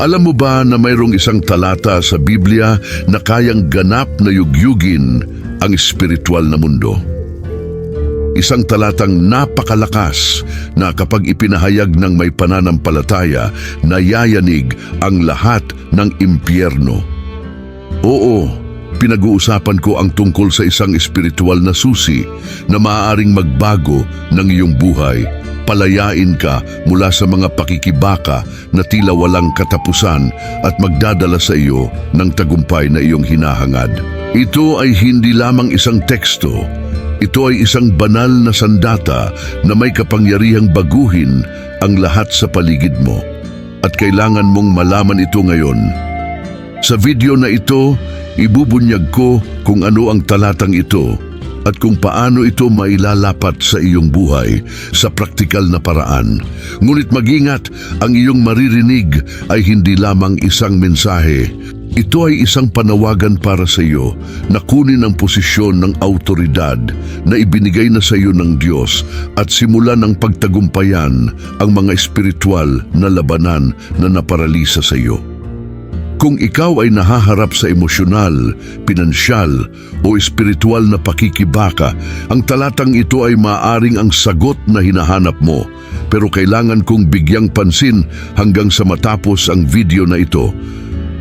Alam mo ba na mayroong isang talata sa Biblia na kayang ganap na yugyugin ang espiritual na mundo? Isang talatang napakalakas na kapag ipinahayag ng may pananampalataya, nayayanig ang lahat ng impyerno. Oo, pinag-uusapan ko ang tungkol sa isang espiritual na susi na maaaring magbago ng iyong buhay. Palayain ka mula sa mga pakikibaka na tila walang katapusan at magdadala sa iyo ng tagumpay na iyong hinahangad. Ito ay hindi lamang isang teksto, ito ay isang banal na sandata na may kapangyarihang baguhin ang lahat sa paligid mo. At kailangan mong malaman ito ngayon. Sa video na ito, ibubunyag ko kung ano ang talatang ito at kung paano ito mailalapat sa iyong buhay sa praktikal na paraan. Ngunit magingat, ang iyong maririnig ay hindi lamang isang mensahe. Ito ay isang panawagan para sa iyo na kunin ang posisyon ng autoridad na ibinigay na sa iyo ng Diyos at simulan ng pagtagumpayan ang mga espiritual na labanan na naparalisa sa iyo. Kung ikaw ay nahaharap sa emosyonal, pinansyal o espiritual na pakikibaka, ang talatang ito ay maaring ang sagot na hinahanap mo. Pero kailangan kong bigyang pansin hanggang sa matapos ang video na ito.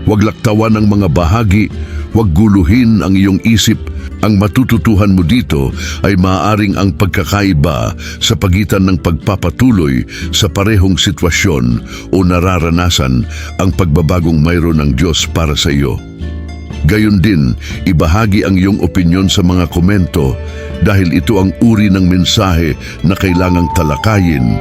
Huwag laktawan ang mga bahagi, huwag guluhin ang iyong isip. Ang matututuhan mo dito ay maaaring ang pagkakaiba sa pagitan ng pagpapatuloy sa parehong sitwasyon o nararanasan ang pagbabagong mayroon ng Diyos para sa iyo. Gayon din, ibahagi ang iyong opinyon sa mga komento dahil ito ang uri ng mensahe na kailangang talakayin,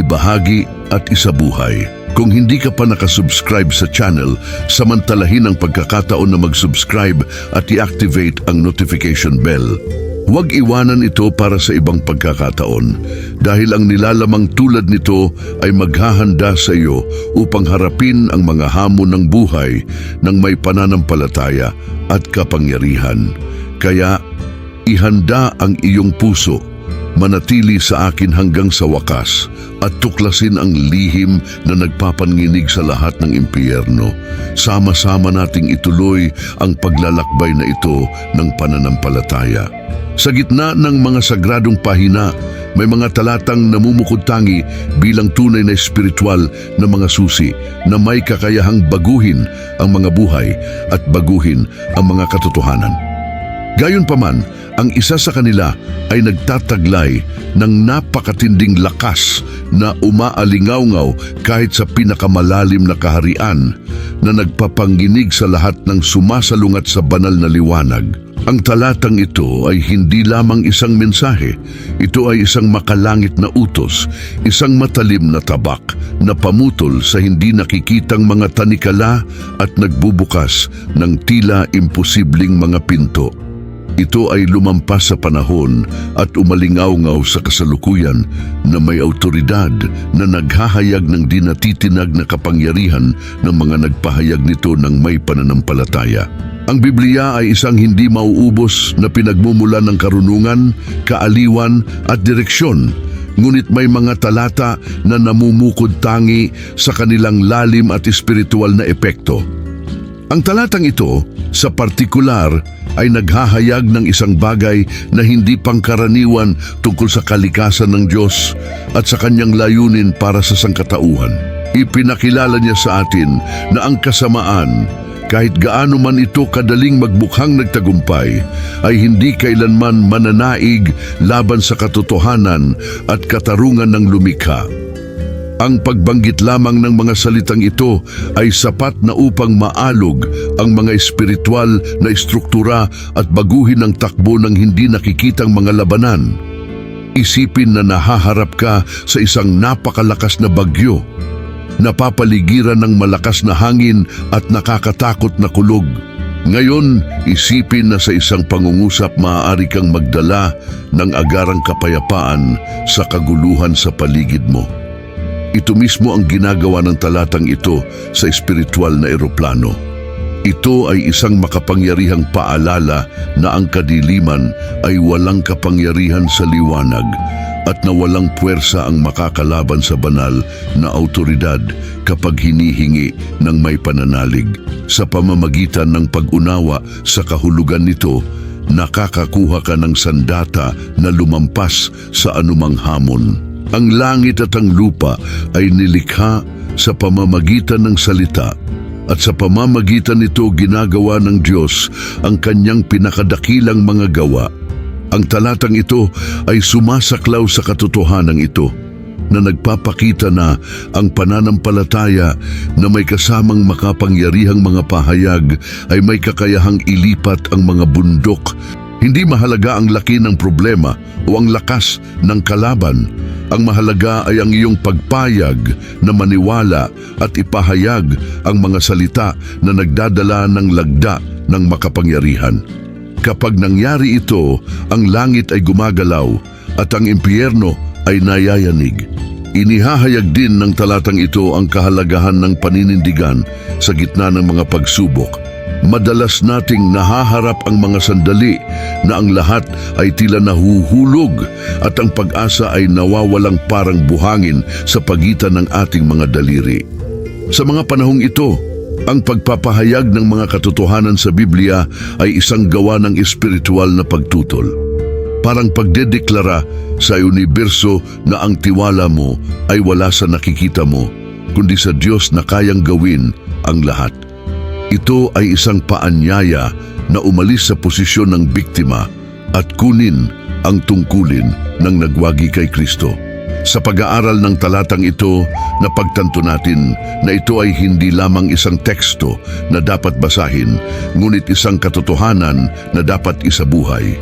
ibahagi at isabuhay. Kung hindi ka pa nakasubscribe sa channel, samantalahin ang pagkakataon na mag-subscribe at i-activate ang notification bell. Huwag iwanan ito para sa ibang pagkakataon dahil ang nilalamang tulad nito ay maghahanda sa iyo upang harapin ang mga hamon ng buhay ng may pananampalataya at kapangyarihan. Kaya ihanda ang iyong puso manatili sa akin hanggang sa wakas at tuklasin ang lihim na nagpapanginig sa lahat ng impyerno. Sama-sama nating ituloy ang paglalakbay na ito ng pananampalataya. Sa gitna ng mga sagradong pahina, may mga talatang namumukod tangi bilang tunay na espiritual na mga susi na may kakayahang baguhin ang mga buhay at baguhin ang mga katotohanan. Gayunpaman, ang isa sa kanila ay nagtataglay ng napakatinding lakas na umaalingaw kahit sa pinakamalalim na kaharian na nagpapanginig sa lahat ng sumasalungat sa banal na liwanag. Ang talatang ito ay hindi lamang isang mensahe, ito ay isang makalangit na utos, isang matalim na tabak na pamutol sa hindi nakikitang mga tanikala at nagbubukas ng tila imposibleng mga pinto. Ito ay lumampas sa panahon at umalingaw-ngaw sa kasalukuyan na may autoridad na naghahayag ng dinatitinag na kapangyarihan ng mga nagpahayag nito ng may pananampalataya. Ang Biblia ay isang hindi mauubos na pinagmumulan ng karunungan, kaaliwan at direksyon ngunit may mga talata na namumukod tangi sa kanilang lalim at espiritual na epekto. Ang talatang ito, sa partikular, ay naghahayag ng isang bagay na hindi pangkaraniwan tungkol sa kalikasan ng Diyos at sa kanyang layunin para sa sangkatauhan. Ipinakilala niya sa atin na ang kasamaan, kahit gaano man ito kadaling magbukhang nagtagumpay, ay hindi kailanman mananaig laban sa katotohanan at katarungan ng lumikha. Ang pagbanggit lamang ng mga salitang ito ay sapat na upang maalog ang mga espiritual na istruktura at baguhin ang takbo ng hindi nakikitang mga labanan. Isipin na nahaharap ka sa isang napakalakas na bagyo, napapaligiran ng malakas na hangin at nakakatakot na kulog. Ngayon, isipin na sa isang pangungusap maaari kang magdala ng agarang kapayapaan sa kaguluhan sa paligid mo. Ito mismo ang ginagawa ng talatang ito sa espiritual na eroplano. Ito ay isang makapangyarihang paalala na ang kadiliman ay walang kapangyarihan sa liwanag at na walang puwersa ang makakalaban sa banal na autoridad kapag hinihingi ng may pananalig. Sa pamamagitan ng pag-unawa sa kahulugan nito, nakakakuha ka ng sandata na lumampas sa anumang hamon. Ang langit at ang lupa ay nilikha sa pamamagitan ng salita at sa pamamagitan nito ginagawa ng Diyos ang kanyang pinakadakilang mga gawa. Ang talatang ito ay sumasaklaw sa katotohanan ito na nagpapakita na ang pananampalataya na may kasamang makapangyarihang mga pahayag ay may kakayahang ilipat ang mga bundok. Hindi mahalaga ang laki ng problema o ang lakas ng kalaban. Ang mahalaga ay ang iyong pagpayag na maniwala at ipahayag ang mga salita na nagdadala ng lagda ng makapangyarihan. Kapag nangyari ito, ang langit ay gumagalaw at ang impyerno ay nayayanig. Inihahayag din ng talatang ito ang kahalagahan ng paninindigan sa gitna ng mga pagsubok. Madalas nating nahaharap ang mga sandali na ang lahat ay tila nahuhulog at ang pag-asa ay nawawalang parang buhangin sa pagitan ng ating mga daliri. Sa mga panahong ito, ang pagpapahayag ng mga katotohanan sa Biblia ay isang gawa ng espiritual na pagtutol. Parang pagdedeklara sa universo na ang tiwala mo ay wala sa nakikita mo, kundi sa Diyos na kayang gawin ang lahat. Ito ay isang paanyaya na umalis sa posisyon ng biktima at kunin ang tungkulin ng nagwagi kay Kristo. Sa pag-aaral ng talatang ito, napagtanto natin na ito ay hindi lamang isang teksto na dapat basahin, ngunit isang katotohanan na dapat isabuhay.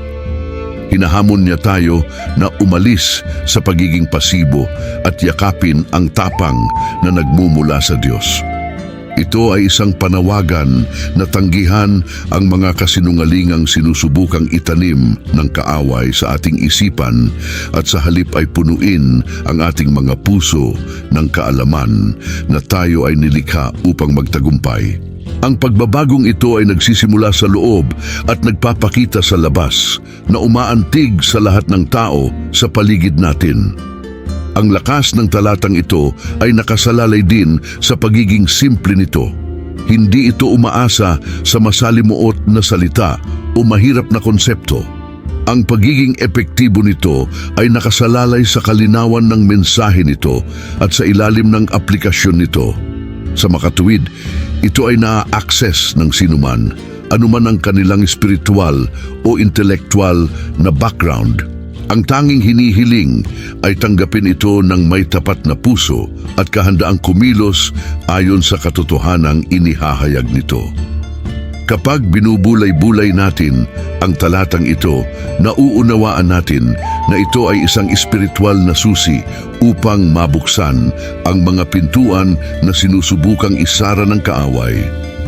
Hinahamon niya tayo na umalis sa pagiging pasibo at yakapin ang tapang na nagmumula sa Diyos. Ito ay isang panawagan na tanggihan ang mga kasinungalingang sinusubukang itanim ng kaaway sa ating isipan at sa halip ay punuin ang ating mga puso ng kaalaman na tayo ay nilikha upang magtagumpay. Ang pagbabagong ito ay nagsisimula sa loob at nagpapakita sa labas na umaantig sa lahat ng tao sa paligid natin. Ang lakas ng talatang ito ay nakasalalay din sa pagiging simple nito. Hindi ito umaasa sa masalimuot na salita o mahirap na konsepto. Ang pagiging epektibo nito ay nakasalalay sa kalinawan ng mensahe nito at sa ilalim ng aplikasyon nito. Sa makatuwid, ito ay naa-access ng sinuman, anuman ang kanilang espiritual o intelektual na background. Ang tanging hinihiling ay tanggapin ito ng may tapat na puso at kahandaang kumilos ayon sa katotohanang inihahayag nito. Kapag binubulay-bulay natin ang talatang ito, nauunawaan natin na ito ay isang espiritual na susi upang mabuksan ang mga pintuan na sinusubukang isara ng kaaway.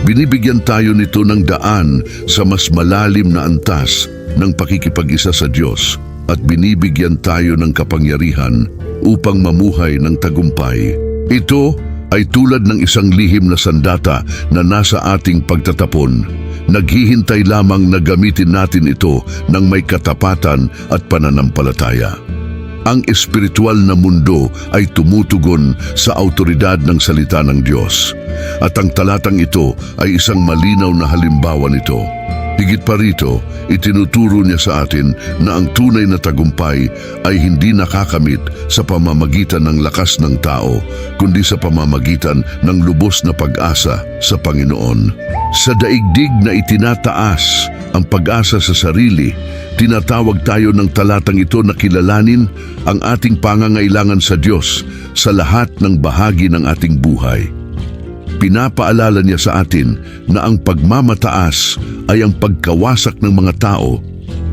Binibigyan tayo nito ng daan sa mas malalim na antas ng pakikipag-isa sa Diyos at binibigyan tayo ng kapangyarihan upang mamuhay ng tagumpay. Ito ay tulad ng isang lihim na sandata na nasa ating pagtatapon. Naghihintay lamang na gamitin natin ito ng may katapatan at pananampalataya. Ang espiritual na mundo ay tumutugon sa autoridad ng salita ng Diyos. At ang talatang ito ay isang malinaw na halimbawa nito. Higit pa rito, itinuturo niya sa atin na ang tunay na tagumpay ay hindi nakakamit sa pamamagitan ng lakas ng tao, kundi sa pamamagitan ng lubos na pag-asa sa Panginoon. Sa daigdig na itinataas ang pag-asa sa sarili, tinatawag tayo ng talatang ito na kilalanin ang ating pangangailangan sa Diyos sa lahat ng bahagi ng ating buhay. Pinapaalala niya sa atin na ang pagmamataas ay ang pagkawasak ng mga tao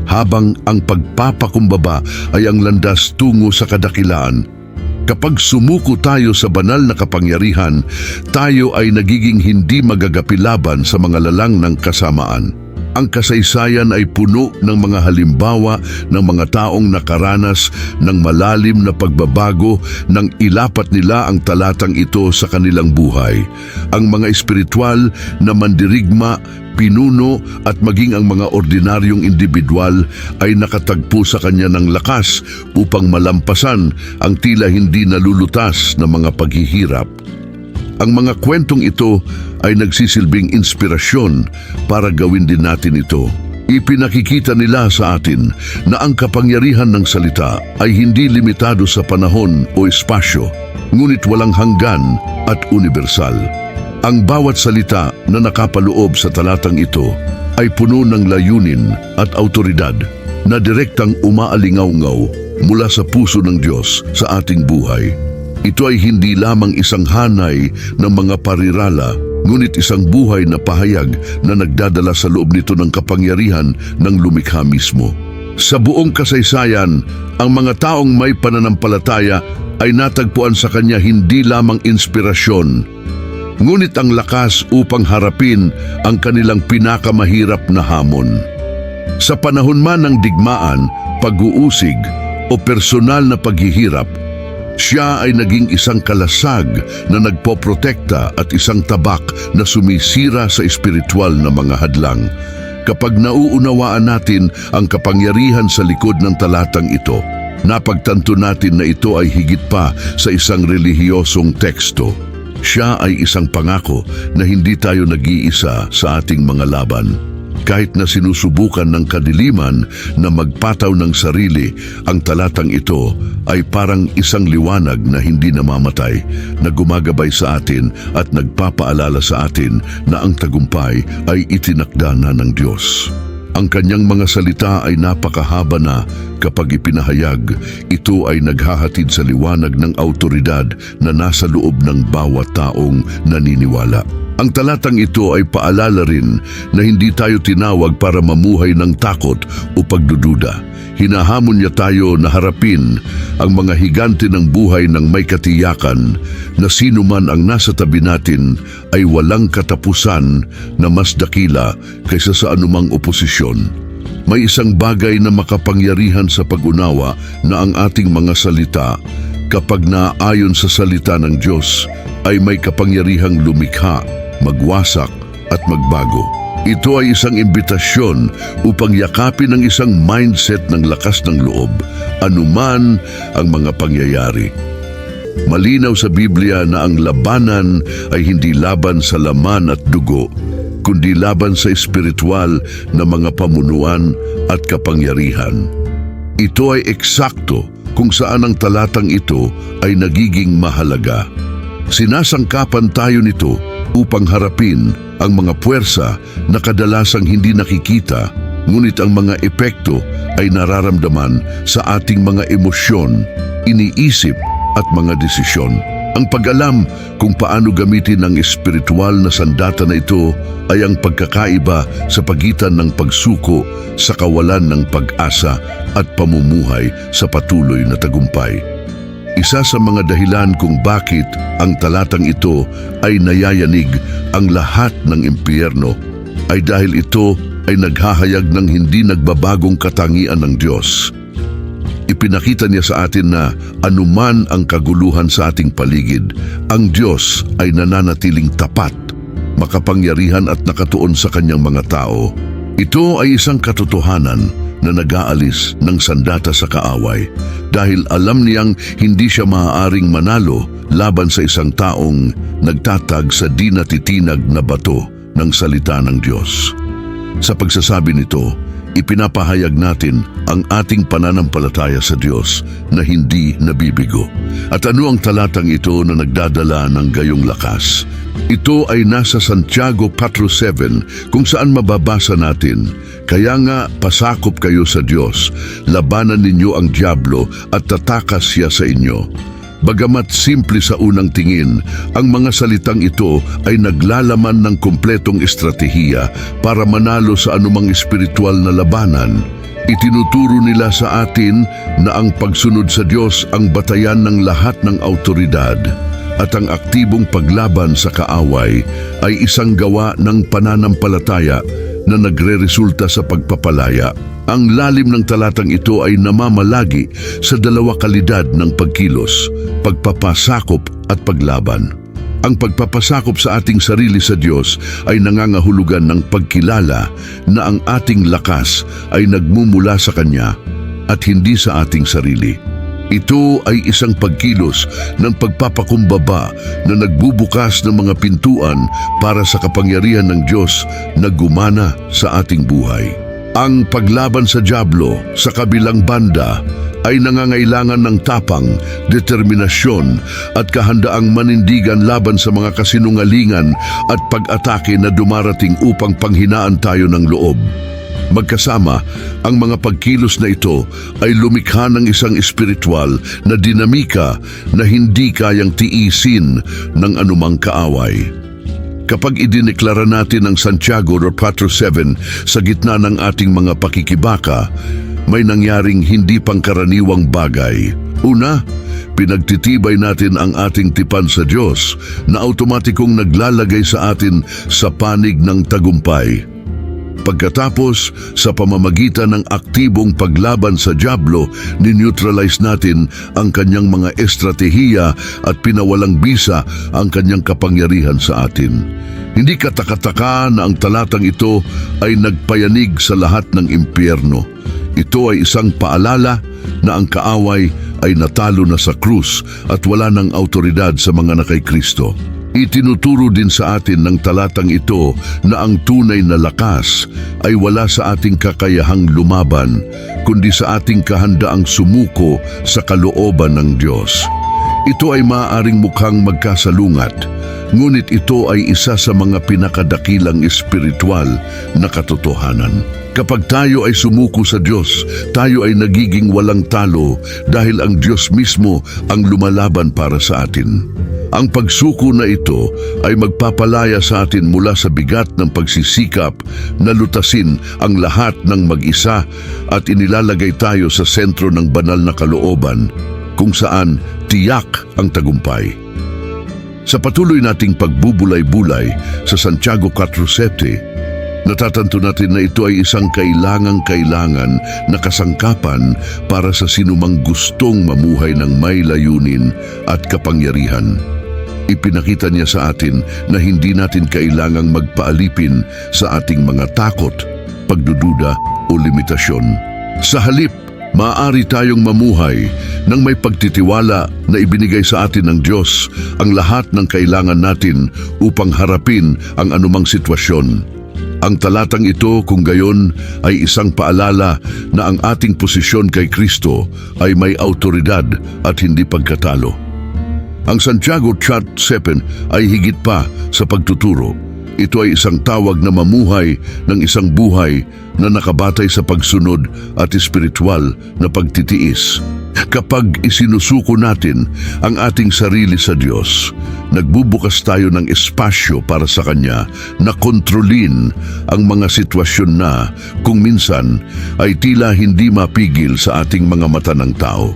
habang ang pagpapakumbaba ay ang landas tungo sa kadakilaan. Kapag sumuko tayo sa banal na kapangyarihan, tayo ay nagiging hindi magagapi laban sa mga lalang ng kasamaan. Ang kasaysayan ay puno ng mga halimbawa ng mga taong nakaranas ng malalim na pagbabago nang ilapat nila ang talatang ito sa kanilang buhay. Ang mga espiritual na mandirigma, pinuno at maging ang mga ordinaryong individual ay nakatagpo sa kanya ng lakas upang malampasan ang tila hindi nalulutas na mga paghihirap. Ang mga kwentong ito ay nagsisilbing inspirasyon para gawin din natin ito. Ipinakikita nila sa atin na ang kapangyarihan ng salita ay hindi limitado sa panahon o espasyo, ngunit walang hanggan at universal. Ang bawat salita na nakapaloob sa talatang ito ay puno ng layunin at autoridad na direktang umaalingaw-ngaw mula sa puso ng Diyos sa ating buhay. Ito ay hindi lamang isang hanay ng mga parirala, ngunit isang buhay na pahayag na nagdadala sa loob nito ng kapangyarihan ng lumikha mismo. Sa buong kasaysayan, ang mga taong may pananampalataya ay natagpuan sa kanya hindi lamang inspirasyon, ngunit ang lakas upang harapin ang kanilang pinakamahirap na hamon. Sa panahon man ng digmaan, pag-uusig o personal na paghihirap, siya ay naging isang kalasag na nagpoprotekta at isang tabak na sumisira sa espiritual na mga hadlang. Kapag nauunawaan natin ang kapangyarihan sa likod ng talatang ito, napagtanto natin na ito ay higit pa sa isang relihiyosong teksto. Siya ay isang pangako na hindi tayo nag-iisa sa ating mga laban. Kahit na sinusubukan ng kadiliman na magpataw ng sarili, ang talatang ito ay parang isang liwanag na hindi namamatay, na gumagabay sa atin at nagpapaalala sa atin na ang tagumpay ay itinakda na ng Diyos. Ang kanyang mga salita ay napakahaba na kapag ipinahayag, ito ay naghahatid sa liwanag ng autoridad na nasa loob ng bawat taong naniniwala. Ang talatang ito ay paalala rin na hindi tayo tinawag para mamuhay ng takot o pagdududa. Hinahamon niya tayo na harapin ang mga higante ng buhay ng may katiyakan na sino man ang nasa tabi natin ay walang katapusan na mas dakila kaysa sa anumang oposisyon. May isang bagay na makapangyarihan sa pag-unawa na ang ating mga salita kapag naayon sa salita ng Diyos ay may kapangyarihang lumikha, magwasak at magbago. Ito ay isang imbitasyon upang yakapin ang isang mindset ng lakas ng loob, anuman ang mga pangyayari. Malinaw sa Biblia na ang labanan ay hindi laban sa laman at dugo, kundi laban sa espiritual na mga pamunuan at kapangyarihan. Ito ay eksakto kung saan ang talatang ito ay nagiging mahalaga. Sinasangkapan tayo nito upang harapin ang mga puwersa na kadalasang hindi nakikita, ngunit ang mga epekto ay nararamdaman sa ating mga emosyon, iniisip at mga desisyon. Ang pag-alam kung paano gamitin ang espiritual na sandata na ito ay ang pagkakaiba sa pagitan ng pagsuko sa kawalan ng pag-asa at pamumuhay sa patuloy na tagumpay. Isa sa mga dahilan kung bakit ang talatang ito ay nayayanig ang lahat ng impyerno ay dahil ito ay naghahayag ng hindi nagbabagong katangian ng Diyos. Ipinakita niya sa atin na anuman ang kaguluhan sa ating paligid, ang Diyos ay nananatiling tapat, makapangyarihan at nakatuon sa kanyang mga tao. Ito ay isang katotohanan na nag-aalis ng sandata sa kaaway dahil alam niyang hindi siya maaaring manalo laban sa isang taong nagtatag sa di natitinag na bato ng salita ng Diyos. Sa pagsasabi nito, ipinapahayag natin ang ating pananampalataya sa Diyos na hindi nabibigo. At ano ang talatang ito na nagdadala ng gayong lakas? Ito ay nasa Santiago 4.7 kung saan mababasa natin, Kaya nga pasakop kayo sa Diyos, labanan ninyo ang Diablo at tatakas siya sa inyo. Bagamat simple sa unang tingin, ang mga salitang ito ay naglalaman ng kompletong estratehiya para manalo sa anumang espiritual na labanan. Itinuturo nila sa atin na ang pagsunod sa Diyos ang batayan ng lahat ng autoridad at ang aktibong paglaban sa kaaway ay isang gawa ng pananampalataya na nagre-resulta sa pagpapalaya. Ang lalim ng talatang ito ay namamalagi sa dalawa kalidad ng pagkilos, pagpapasakop at paglaban. Ang pagpapasakop sa ating sarili sa Diyos ay nangangahulugan ng pagkilala na ang ating lakas ay nagmumula sa Kanya at hindi sa ating sarili. Ito ay isang pagkilos ng pagpapakumbaba na nagbubukas ng mga pintuan para sa kapangyarihan ng Diyos na gumana sa ating buhay. Ang paglaban sa Diablo sa kabilang banda ay nangangailangan ng tapang, determinasyon at kahandaang manindigan laban sa mga kasinungalingan at pag-atake na dumarating upang panghinaan tayo ng loob. Magkasama, ang mga pagkilos na ito ay lumikha ng isang espiritual na dinamika na hindi kayang tiisin ng anumang kaaway. Kapag idineklara natin ang Santiago or 4.7 sa gitna ng ating mga pakikibaka, may nangyaring hindi pangkaraniwang bagay. Una, pinagtitibay natin ang ating tipan sa Diyos na automatikong naglalagay sa atin sa panig ng tagumpay. Pagkatapos, sa pamamagitan ng aktibong paglaban sa Diablo, nineutralize natin ang kanyang mga estratehiya at pinawalang bisa ang kanyang kapangyarihan sa atin. Hindi katakataka na ang talatang ito ay nagpayanig sa lahat ng impyerno. Ito ay isang paalala na ang kaaway ay natalo na sa krus at wala ng autoridad sa mga nakay Kristo. Itinuturo din sa atin ng talatang ito na ang tunay na lakas ay wala sa ating kakayahang lumaban, kundi sa ating kahandaang sumuko sa kalooban ng Diyos. Ito ay maaaring mukhang magkasalungat, ngunit ito ay isa sa mga pinakadakilang espiritual na katotohanan. Kapag tayo ay sumuko sa Diyos, tayo ay nagiging walang talo dahil ang Diyos mismo ang lumalaban para sa atin. Ang pagsuko na ito ay magpapalaya sa atin mula sa bigat ng pagsisikap na lutasin ang lahat ng mag-isa at inilalagay tayo sa sentro ng banal na kalooban kung saan tiyak ang tagumpay. Sa patuloy nating pagbubulay-bulay sa Santiago 4.7, natatanto natin na ito ay isang kailangang-kailangan na kasangkapan para sa sinumang gustong mamuhay ng may layunin at kapangyarihan. Ipinakita niya sa atin na hindi natin kailangang magpaalipin sa ating mga takot, pagdududa o limitasyon. Sa halip, maaari tayong mamuhay nang may pagtitiwala na ibinigay sa atin ng Diyos ang lahat ng kailangan natin upang harapin ang anumang sitwasyon. Ang talatang ito kung gayon ay isang paalala na ang ating posisyon kay Kristo ay may autoridad at hindi pagkatalo. Ang Santiago Chat 7 ay higit pa sa pagtuturo. Ito ay isang tawag na mamuhay ng isang buhay na nakabatay sa pagsunod at espiritual na pagtitiis. Kapag isinusuko natin ang ating sarili sa Diyos, nagbubukas tayo ng espasyo para sa Kanya na kontrolin ang mga sitwasyon na kung minsan ay tila hindi mapigil sa ating mga mata ng tao.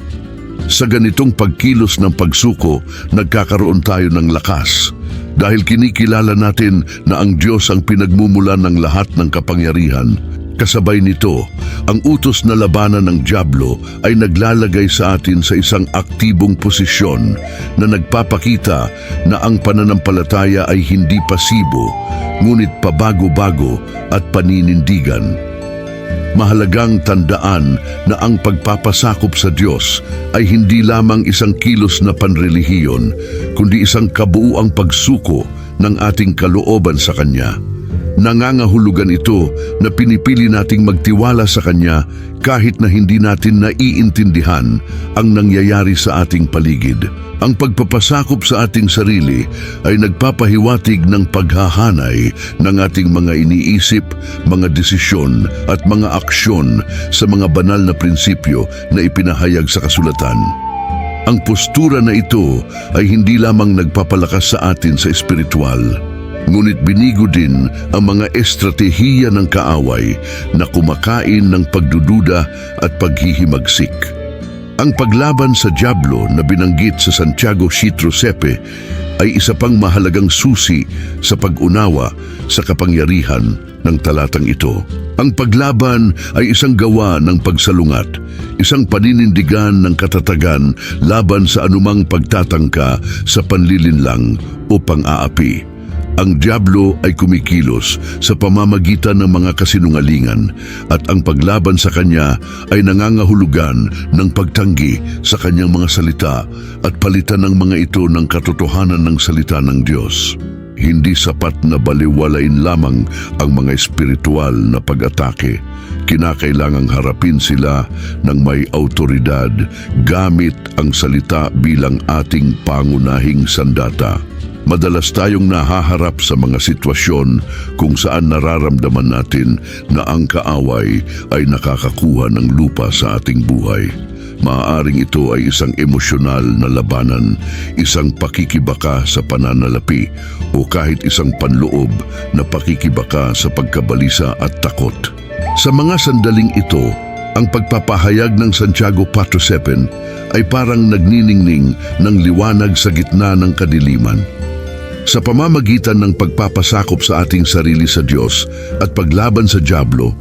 Sa ganitong pagkilos ng pagsuko, nagkakaroon tayo ng lakas. Dahil kinikilala natin na ang Diyos ang pinagmumulan ng lahat ng kapangyarihan. Kasabay nito, ang utos na labanan ng Diablo ay naglalagay sa atin sa isang aktibong posisyon na nagpapakita na ang pananampalataya ay hindi pasibo, ngunit pabago-bago at paninindigan. Mahalagang tandaan na ang pagpapasakop sa Diyos ay hindi lamang isang kilos na panrelihiyon, kundi isang kabuuang pagsuko ng ating kalooban sa Kanya. Nangangahulugan ito na pinipili nating magtiwala sa Kanya kahit na hindi natin naiintindihan ang nangyayari sa ating paligid. Ang pagpapasakop sa ating sarili ay nagpapahiwatig ng paghahanay ng ating mga iniisip, mga desisyon at mga aksyon sa mga banal na prinsipyo na ipinahayag sa kasulatan. Ang postura na ito ay hindi lamang nagpapalakas sa atin sa espiritual, ngunit binigo din ang mga estratehiya ng kaaway na kumakain ng pagdududa at paghihimagsik. Ang paglaban sa Diablo na binanggit sa Santiago Citro Sepe ay isa pang mahalagang susi sa pag-unawa sa kapangyarihan ng talatang ito. Ang paglaban ay isang gawa ng pagsalungat, isang paninindigan ng katatagan laban sa anumang pagtatangka sa panlilinlang o pang-aapi. Ang Diablo ay kumikilos sa pamamagitan ng mga kasinungalingan at ang paglaban sa kanya ay nangangahulugan ng pagtanggi sa kanyang mga salita at palitan ng mga ito ng katotohanan ng salita ng Diyos. Hindi sapat na baliwalain lamang ang mga espiritual na pag-atake. Kinakailangang harapin sila ng may autoridad gamit ang salita bilang ating pangunahing sandata. Madalas tayong nahaharap sa mga sitwasyon kung saan nararamdaman natin na ang kaaway ay nakakakuha ng lupa sa ating buhay. Maaaring ito ay isang emosyonal na labanan, isang pakikibaka sa pananalapi o kahit isang panloob na pakikibaka sa pagkabalisa at takot. Sa mga sandaling ito, ang pagpapahayag ng Santiago 4.7 ay parang nagniningning ng liwanag sa gitna ng kadiliman. Sa pamamagitan ng pagpapasakop sa ating sarili sa Diyos at paglaban sa Diablo,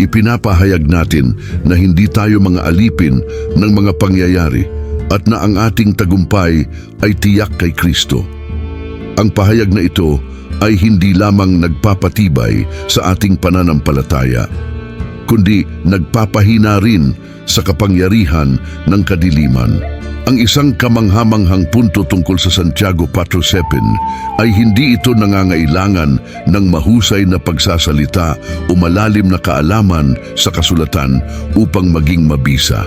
ipinapahayag natin na hindi tayo mga alipin ng mga pangyayari at na ang ating tagumpay ay tiyak kay Kristo. Ang pahayag na ito ay hindi lamang nagpapatibay sa ating pananampalataya, kundi nagpapahina rin sa kapangyarihan ng kadiliman. Ang isang kamanghamanghang punto tungkol sa Santiago 4.7 ay hindi ito nangangailangan ng mahusay na pagsasalita o malalim na kaalaman sa kasulatan upang maging mabisa.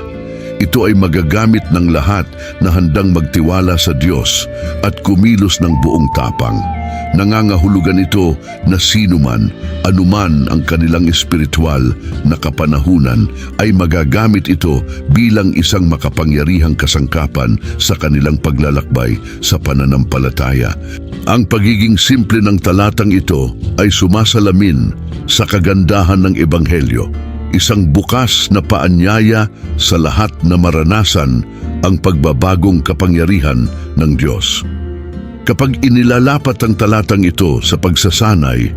Ito ay magagamit ng lahat na handang magtiwala sa Diyos at kumilos ng buong tapang. Nangangahulugan ito na sino man, anuman ang kanilang espiritual na kapanahunan ay magagamit ito bilang isang makapangyarihang kasangkapan sa kanilang paglalakbay sa pananampalataya. Ang pagiging simple ng talatang ito ay sumasalamin sa kagandahan ng Ebanghelyo isang bukas na paanyaya sa lahat na maranasan ang pagbabagong kapangyarihan ng Diyos. Kapag inilalapat ang talatang ito sa pagsasanay,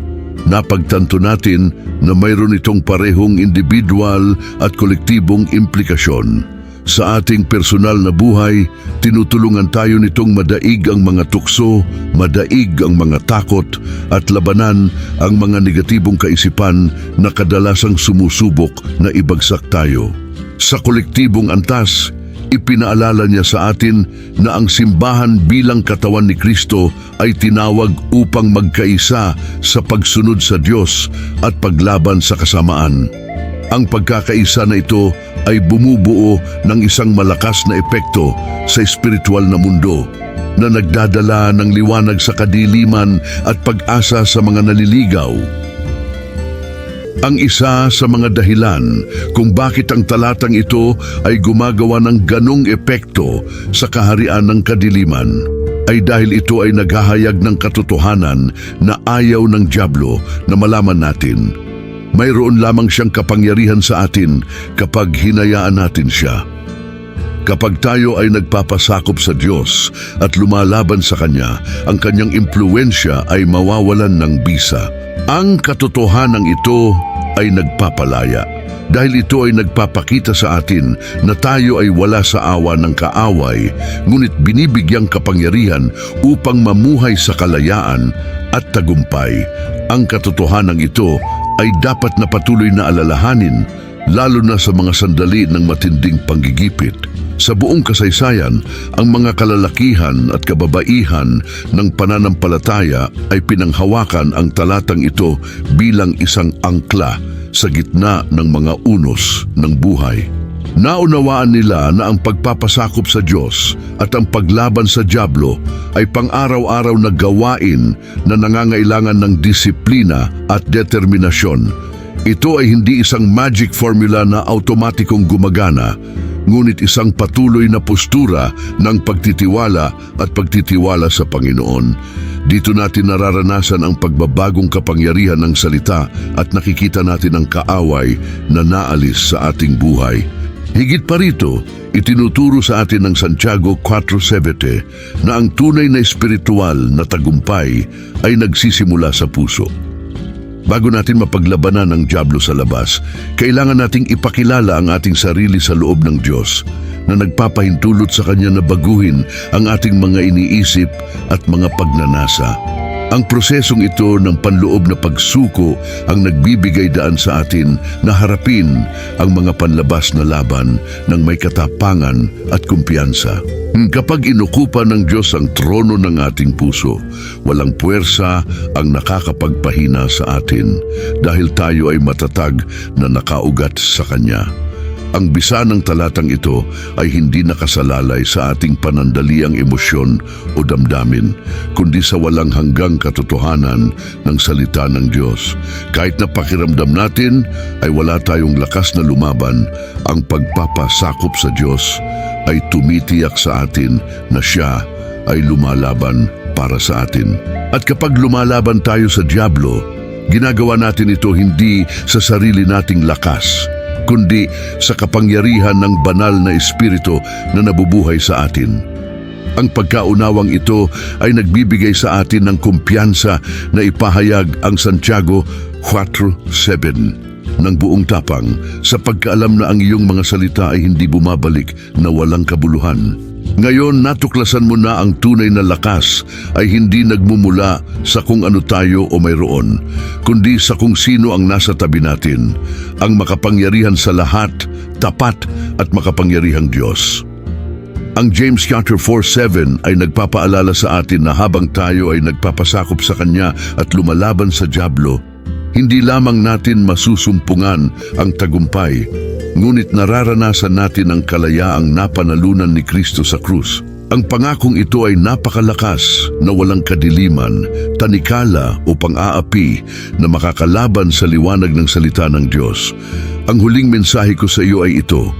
napagtanto natin na mayroon itong parehong individual at kolektibong implikasyon. Sa ating personal na buhay, tinutulungan tayo nitong madaig ang mga tukso, madaig ang mga takot, at labanan ang mga negatibong kaisipan na kadalasang sumusubok na ibagsak tayo. Sa kolektibong antas, ipinaalala niya sa atin na ang simbahan bilang katawan ni Kristo ay tinawag upang magkaisa sa pagsunod sa Diyos at paglaban sa kasamaan. Ang pagkakaisa na ito ay bumubuo ng isang malakas na epekto sa espiritual na mundo na nagdadala ng liwanag sa kadiliman at pag-asa sa mga naliligaw. Ang isa sa mga dahilan kung bakit ang talatang ito ay gumagawa ng ganong epekto sa kaharian ng kadiliman ay dahil ito ay naghahayag ng katotohanan na ayaw ng Diablo na malaman natin. Mayroon lamang siyang kapangyarihan sa atin kapag hinayaan natin siya. Kapag tayo ay nagpapasakop sa Diyos at lumalaban sa Kanya, ang Kanyang impluensya ay mawawalan ng bisa. Ang katotohanan ito ay nagpapalaya dahil ito ay nagpapakita sa atin na tayo ay wala sa awa ng kaaway, ngunit binibigyang kapangyarihan upang mamuhay sa kalayaan at tagumpay. Ang katotohanan ito ay dapat na patuloy na alalahanin lalo na sa mga sandali ng matinding panggigipit. Sa buong kasaysayan, ang mga kalalakihan at kababaihan ng pananampalataya ay pinanghawakan ang talatang ito bilang isang angkla sa gitna ng mga unos ng buhay. Naunawaan nila na ang pagpapasakop sa Diyos at ang paglaban sa Diablo ay pang-araw-araw na gawain na nangangailangan ng disiplina at determinasyon. Ito ay hindi isang magic formula na automatikong gumagana, ngunit isang patuloy na postura ng pagtitiwala at pagtitiwala sa Panginoon. Dito natin nararanasan ang pagbabagong kapangyarihan ng salita at nakikita natin ang kaaway na naalis sa ating buhay. Higit pa rito, itinuturo sa atin ng Santiago 4.7 na ang tunay na espiritual na tagumpay ay nagsisimula sa puso. Bago natin mapaglabanan ang Diablo sa labas, kailangan nating ipakilala ang ating sarili sa loob ng Diyos na nagpapahintulot sa Kanya na baguhin ang ating mga iniisip at mga pagnanasa. Ang prosesong ito ng panloob na pagsuko ang nagbibigay daan sa atin na harapin ang mga panlabas na laban ng may katapangan at kumpiyansa. Kapag inukupa ng Diyos ang trono ng ating puso, walang puwersa ang nakakapagpahina sa atin dahil tayo ay matatag na nakaugat sa Kanya. Ang bisa ng talatang ito ay hindi nakasalalay sa ating panandaliang emosyon o damdamin, kundi sa walang hanggang katotohanan ng salita ng Diyos. Kahit na pakiramdam natin ay wala tayong lakas na lumaban, ang pagpapasakop sa Diyos ay tumitiyak sa atin na siya ay lumalaban para sa atin. At kapag lumalaban tayo sa Diablo, ginagawa natin ito hindi sa sarili nating lakas, kundi sa kapangyarihan ng banal na espiritu na nabubuhay sa atin. Ang pagkaunawang ito ay nagbibigay sa atin ng kumpiyansa na ipahayag ang Santiago 4.7 ng buong tapang sa pagkaalam na ang iyong mga salita ay hindi bumabalik na walang kabuluhan. Ngayon natuklasan mo na ang tunay na lakas ay hindi nagmumula sa kung ano tayo o mayroon, kundi sa kung sino ang nasa tabi natin, ang makapangyarihan sa lahat, tapat at makapangyarihang Diyos. Ang James chapter 4:7 ay nagpapaalala sa atin na habang tayo ay nagpapasakop sa Kanya at lumalaban sa Diablo, hindi lamang natin masusumpungan ang tagumpay, ngunit nararanasan natin ang kalayaang napanalunan ni Kristo sa krus. Ang pangakong ito ay napakalakas na walang kadiliman, tanikala o pang-aapi na makakalaban sa liwanag ng salita ng Diyos. Ang huling mensahe ko sa iyo ay ito,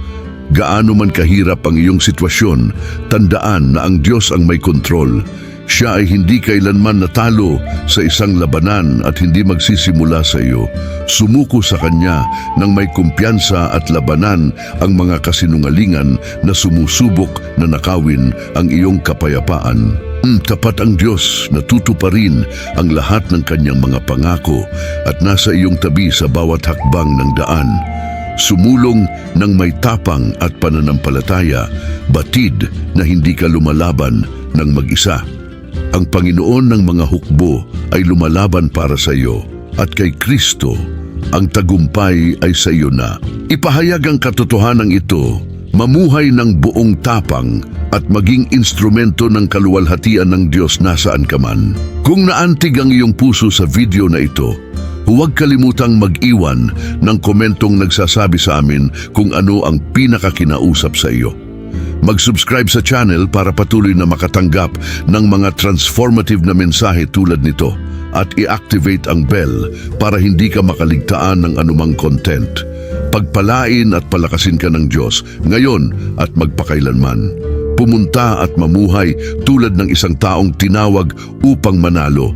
Gaano man kahirap ang iyong sitwasyon, tandaan na ang Diyos ang may kontrol. Siya ay hindi kailanman natalo sa isang labanan at hindi magsisimula sa iyo. Sumuko sa Kanya nang may kumpiyansa at labanan ang mga kasinungalingan na sumusubok na nakawin ang iyong kapayapaan. Mm, tapat ang Diyos na tutuparin ang lahat ng Kanyang mga pangako at nasa iyong tabi sa bawat hakbang ng daan sumulong ng may tapang at pananampalataya, batid na hindi ka lumalaban ng mag-isa. Ang Panginoon ng mga hukbo ay lumalaban para sa iyo at kay Kristo ang tagumpay ay sa iyo na. Ipahayag ang katotohanan ito, mamuhay ng buong tapang at maging instrumento ng kaluwalhatian ng Diyos nasaan ka man. Kung naantig ang iyong puso sa video na ito, Huwag kalimutang mag-iwan ng komentong nagsasabi sa amin kung ano ang pinakakinausap sa iyo. Mag-subscribe sa channel para patuloy na makatanggap ng mga transformative na mensahe tulad nito at i-activate ang bell para hindi ka makaligtaan ng anumang content. Pagpalain at palakasin ka ng Diyos ngayon at magpakailanman. Pumunta at mamuhay tulad ng isang taong tinawag upang manalo